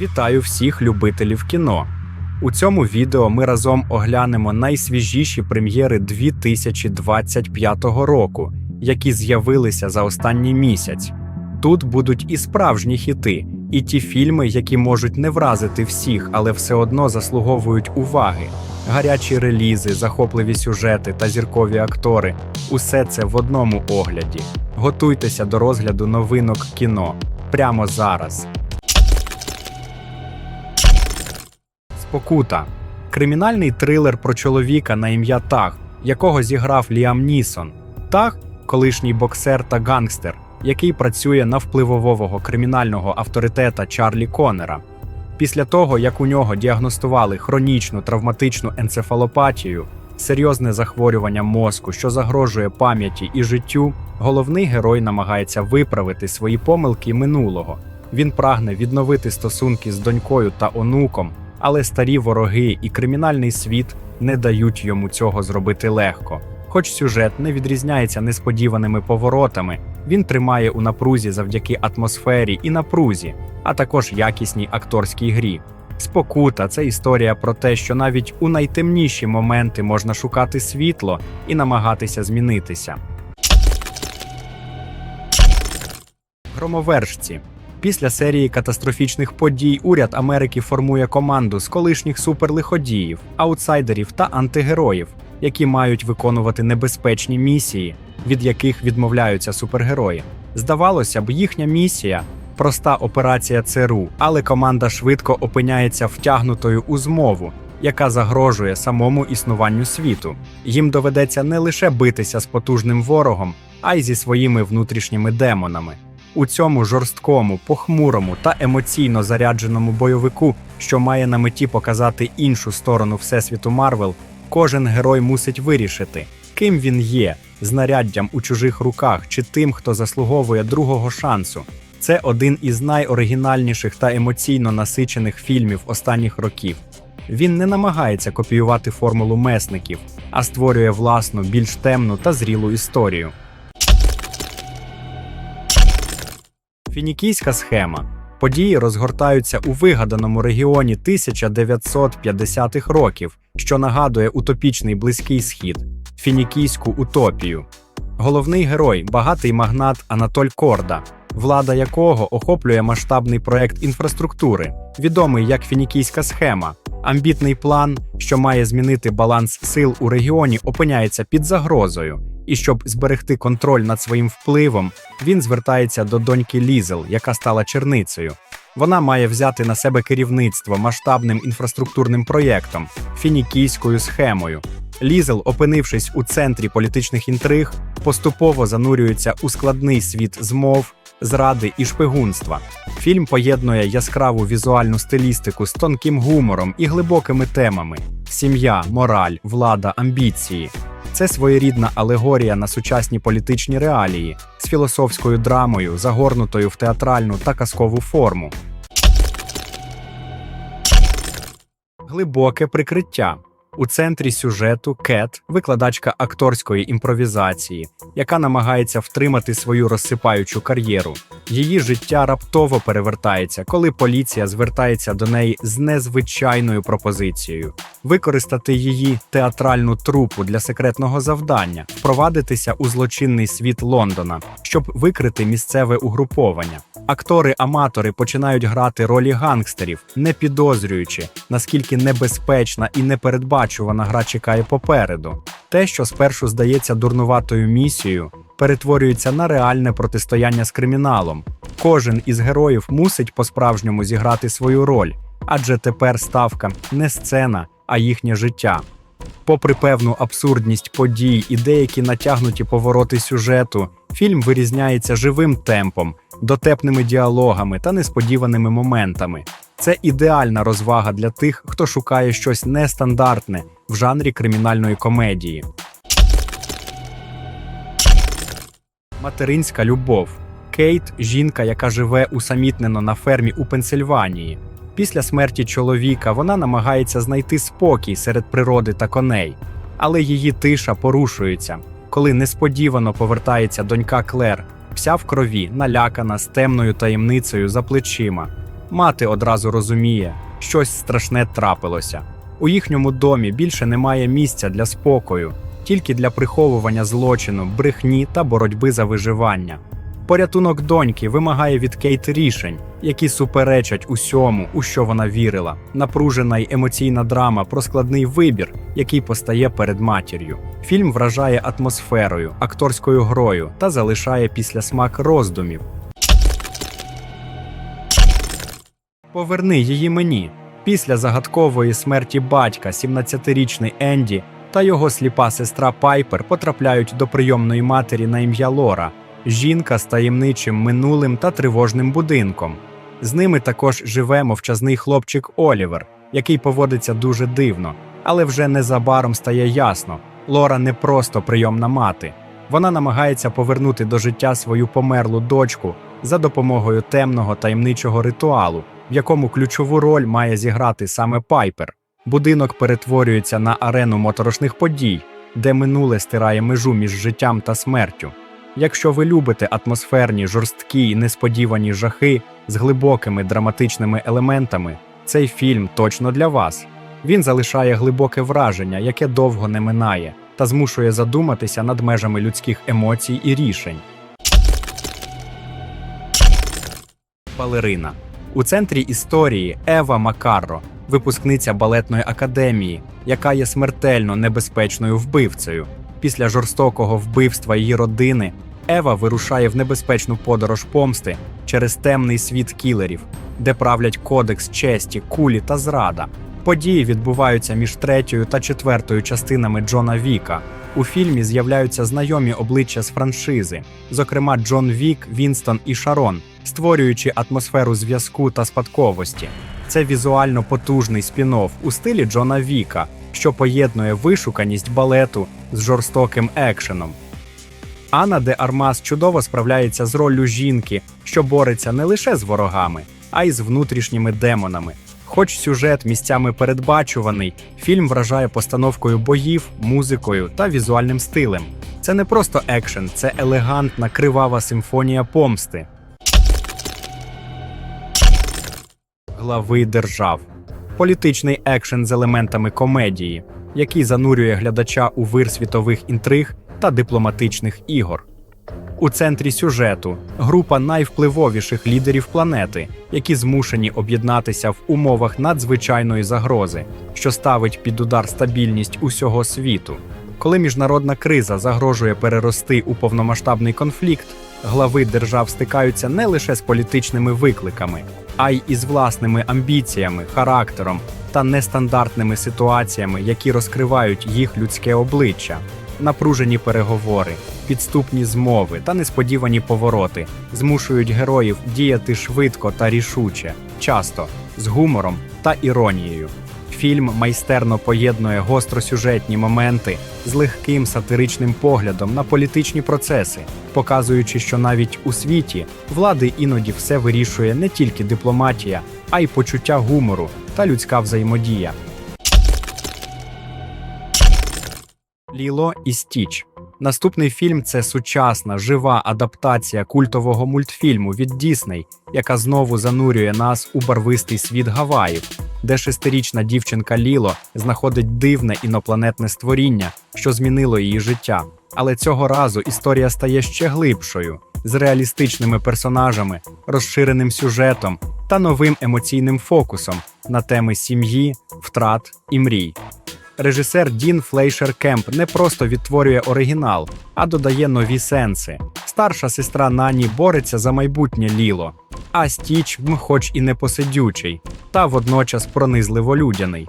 Вітаю всіх любителів кіно. У цьому відео ми разом оглянемо найсвіжіші прем'єри 2025 року, які з'явилися за останній місяць. Тут будуть і справжні хіти, і ті фільми, які можуть не вразити всіх, але все одно заслуговують уваги. Гарячі релізи, захопливі сюжети та зіркові актори усе це в одному огляді. Готуйтеся до розгляду новинок кіно прямо зараз. Спокута кримінальний трилер про чоловіка на ім'я Таг, якого зіграв Ліам Нісон. Таг колишній боксер та гангстер, який працює на впливового кримінального авторитета Чарлі Коннера. Після того, як у нього діагностували хронічну травматичну енцефалопатію, серйозне захворювання мозку, що загрожує пам'яті і життю, головний герой намагається виправити свої помилки минулого. Він прагне відновити стосунки з донькою та онуком, але старі вороги і кримінальний світ не дають йому цього зробити легко. Хоч сюжет не відрізняється несподіваними поворотами, він тримає у напрузі завдяки атмосфері і напрузі, а також якісній акторській грі. Спокута це історія про те, що навіть у найтемніші моменти можна шукати світло і намагатися змінитися. Громовержці. Після серії катастрофічних подій уряд Америки формує команду з колишніх суперлиходіїв, аутсайдерів та антигероїв, які мають виконувати небезпечні місії, від яких відмовляються супергерої. Здавалося б, їхня місія проста операція ЦРУ, але команда швидко опиняється втягнутою у змову, яка загрожує самому існуванню світу. Їм доведеться не лише битися з потужним ворогом, а й зі своїми внутрішніми демонами. У цьому жорсткому, похмурому та емоційно зарядженому бойовику, що має на меті показати іншу сторону Всесвіту Марвел, кожен герой мусить вирішити, ким він є, знаряддям у чужих руках чи тим, хто заслуговує другого шансу. Це один із найоригінальніших та емоційно насичених фільмів останніх років. Він не намагається копіювати формулу месників, а створює власну, більш темну та зрілу історію. Фінікійська схема. Події розгортаються у вигаданому регіоні 1950-х років, що нагадує утопічний близький схід, фінікійську утопію. Головний герой багатий магнат Анатоль Корда, влада якого охоплює масштабний проект інфраструктури, відомий як фінікійська схема. Амбітний план, що має змінити баланс сил у регіоні, опиняється під загрозою. І щоб зберегти контроль над своїм впливом, він звертається до доньки Лізел, яка стала черницею. Вона має взяти на себе керівництво масштабним інфраструктурним проєктом, фінікійською схемою. Лізел, опинившись у центрі політичних інтриг, поступово занурюється у складний світ змов, зради і шпигунства. Фільм поєднує яскраву візуальну стилістику з тонким гумором і глибокими темами: сім'я, мораль, влада, амбіції. Це своєрідна алегорія на сучасні політичні реалії з філософською драмою, загорнутою в театральну та казкову форму. Глибоке прикриття. У центрі сюжету Кет, викладачка акторської імпровізації, яка намагається втримати свою розсипаючу кар'єру. Її життя раптово перевертається, коли поліція звертається до неї з незвичайною пропозицією використати її театральну трупу для секретного завдання, впровадитися у злочинний світ Лондона, щоб викрити місцеве угруповання. Актори-аматори починають грати ролі гангстерів, не підозрюючи, наскільки небезпечна і непередбачувана гра чекає попереду. Те, що спершу здається дурнуватою місією, перетворюється на реальне протистояння з криміналом. Кожен із героїв мусить по-справжньому зіграти свою роль, адже тепер ставка не сцена, а їхнє життя. Попри певну абсурдність подій і деякі натягнуті повороти сюжету, фільм вирізняється живим темпом, дотепними діалогами та несподіваними моментами. Це ідеальна розвага для тих, хто шукає щось нестандартне в жанрі кримінальної комедії. Материнська любов. Кейт жінка, яка живе усамітнено на фермі у Пенсильванії. Після смерті чоловіка вона намагається знайти спокій серед природи та коней, але її тиша порушується, коли несподівано повертається донька Клер, вся в крові, налякана з темною таємницею за плечима. Мати одразу розуміє, щось страшне трапилося. У їхньому домі більше немає місця для спокою, тільки для приховування злочину, брехні та боротьби за виживання. Порятунок доньки вимагає від Кейт рішень, які суперечать усьому, у що вона вірила. Напружена й емоційна драма про складний вибір, який постає перед матір'ю. Фільм вражає атмосферою, акторською грою та залишає післясмак роздумів. Поверни її мені. Після загадкової смерті батька 17-річний Енді та його сліпа сестра Пайпер потрапляють до прийомної матері на ім'я Лора, жінка з таємничим минулим та тривожним будинком. З ними також живе мовчазний хлопчик Олівер, який поводиться дуже дивно, але вже незабаром стає ясно: Лора не просто прийомна мати. Вона намагається повернути до життя свою померлу дочку за допомогою темного таємничого ритуалу, в якому ключову роль має зіграти саме Пайпер. Будинок перетворюється на арену моторошних подій, де минуле стирає межу між життям та смертю. Якщо ви любите атмосферні, жорсткі й несподівані жахи з глибокими драматичними елементами, цей фільм точно для вас. Він залишає глибоке враження, яке довго не минає, та змушує задуматися над межами людських емоцій і рішень. Балерина у центрі історії Ева Макарро, випускниця балетної академії, яка є смертельно небезпечною вбивцею. Після жорстокого вбивства її родини Ева вирушає в небезпечну подорож помсти через темний світ кілерів, де правлять кодекс честі, кулі та зрада. Події відбуваються між третьою та четвертою частинами Джона Віка. У фільмі з'являються знайомі обличчя з франшизи, зокрема Джон Вік, Вінстон і Шарон, створюючи атмосферу зв'язку та спадковості. Це візуально потужний спін-офф у стилі Джона Віка, що поєднує вишуканість балету з жорстоким екшеном. Анна де Армас чудово справляється з роллю жінки, що бореться не лише з ворогами, а й з внутрішніми демонами. Хоч сюжет місцями передбачуваний, фільм вражає постановкою боїв, музикою та візуальним стилем. Це не просто екшен, це елегантна кривава симфонія помсти. Глави держав. Політичний екшен з елементами комедії, який занурює глядача у вир світових інтриг та дипломатичних ігор. У центрі сюжету група найвпливовіших лідерів планети, які змушені об'єднатися в умовах надзвичайної загрози, що ставить під удар стабільність усього світу. Коли міжнародна криза загрожує перерости у повномасштабний конфлікт, глави держав стикаються не лише з політичними викликами, а й із власними амбіціями, характером та нестандартними ситуаціями, які розкривають їх людське обличчя. Напружені переговори, підступні змови та несподівані повороти змушують героїв діяти швидко та рішуче, часто з гумором та іронією. Фільм майстерно поєднує гостросюжетні моменти з легким сатиричним поглядом на політичні процеси, показуючи, що навіть у світі влади іноді все вирішує не тільки дипломатія, а й почуття гумору та людська взаємодія. Ліло і Стіч. Наступний фільм це сучасна, жива адаптація культового мультфільму від Дісней, яка знову занурює нас у барвистий світ Гаваїв, де шестирічна дівчинка Ліло знаходить дивне інопланетне створіння, що змінило її життя. Але цього разу історія стає ще глибшою, з реалістичними персонажами, розширеним сюжетом та новим емоційним фокусом на теми сім'ї, втрат і мрій. Режисер Дін Флейшер Кемп не просто відтворює оригінал, а додає нові сенси. Старша сестра Нані бореться за майбутнє ліло, а Стіч, хоч і не посидючий, та водночас пронизливо людяний.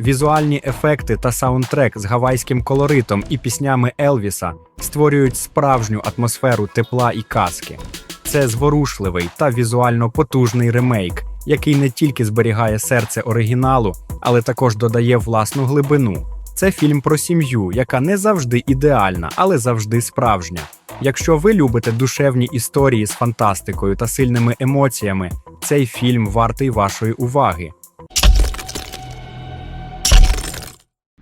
Візуальні ефекти та саундтрек з гавайським колоритом і піснями Елвіса створюють справжню атмосферу тепла і казки. Це зворушливий та візуально потужний ремейк, який не тільки зберігає серце оригіналу, але також додає власну глибину. Це фільм про сім'ю, яка не завжди ідеальна, але завжди справжня. Якщо ви любите душевні історії з фантастикою та сильними емоціями, цей фільм вартий вашої уваги.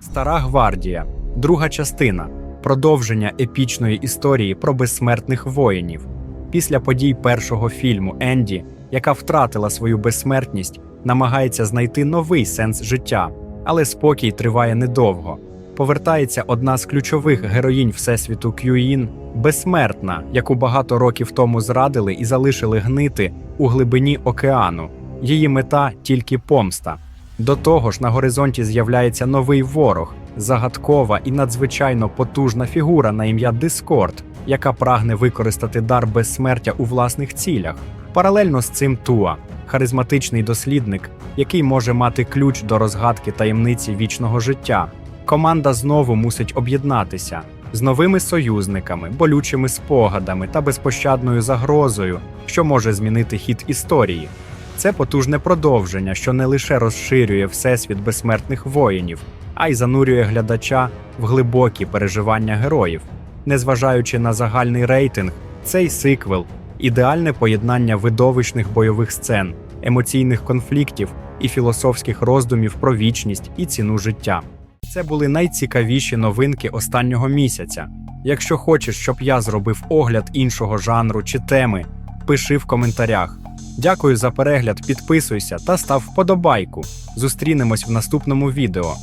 Стара гвардія, друга частина продовження епічної історії про безсмертних воїнів. Після подій першого фільму Енді, яка втратила свою безсмертність, намагається знайти новий сенс життя, але спокій триває недовго. Повертається одна з ключових героїнь Всесвіту К'юїн, безсмертна, яку багато років тому зрадили і залишили гнити у глибині океану. Її мета тільки помста. До того ж, на горизонті з'являється новий ворог, загадкова і надзвичайно потужна фігура на ім'я Дискорд, яка прагне використати дар безсмертя у власних цілях. Паралельно з цим Туа, харизматичний дослідник, який може мати ключ до розгадки таємниці вічного життя. Команда знову мусить об'єднатися з новими союзниками, болючими спогадами та безпощадною загрозою, що може змінити хід історії. Це потужне продовження, що не лише розширює всесвіт безсмертних воїнів, а й занурює глядача в глибокі переживання героїв. Незважаючи на загальний рейтинг, цей сиквел ідеальне поєднання видовищних бойових сцен, емоційних конфліктів і філософських роздумів про вічність і ціну життя. Це були найцікавіші новинки останнього місяця. Якщо хочеш, щоб я зробив огляд іншого жанру чи теми, пиши в коментарях. Дякую за перегляд, підписуйся та став вподобайку. Зустрінемось в наступному відео.